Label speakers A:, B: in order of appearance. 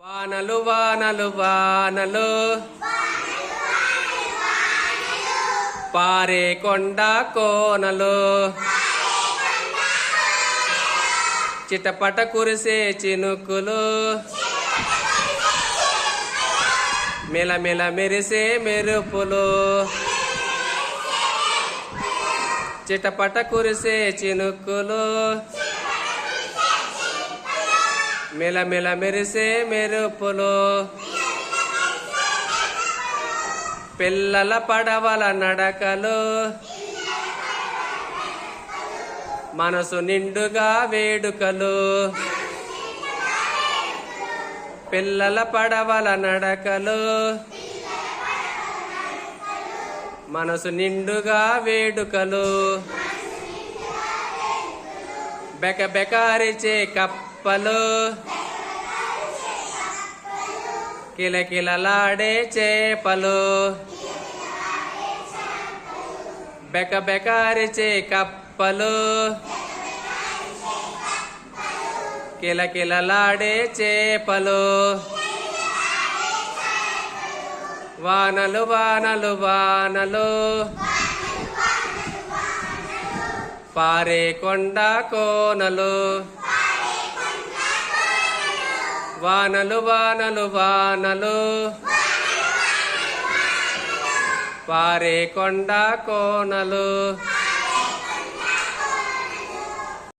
A: వానలు వానలు వానలు. పారే కొండ కోనలు. చిటపట కురిసే చినుకులు. మెలమెల మెరిసే మెరుపులు. చిటపట కురిసే చినుకులు. మెలమెల మెరిసే మెరుపులు పిల్లల పడవల నడకలు। మనసు నిండుగా వేడుకలు। పిల్లల పడవల నడకలు। మనసు నిండుగా వేడుకలు। బెక బెకారిచే చేపలు కిలకిలలాడే చేపలు. బెక బెకారిచే కప్పలు. కిలకిలలాడే చేపలు. వానలు వానలు వానలు. పారే కొండ కోనలు. వానలు వానలు వానలు. పారే కొండ కోనలు.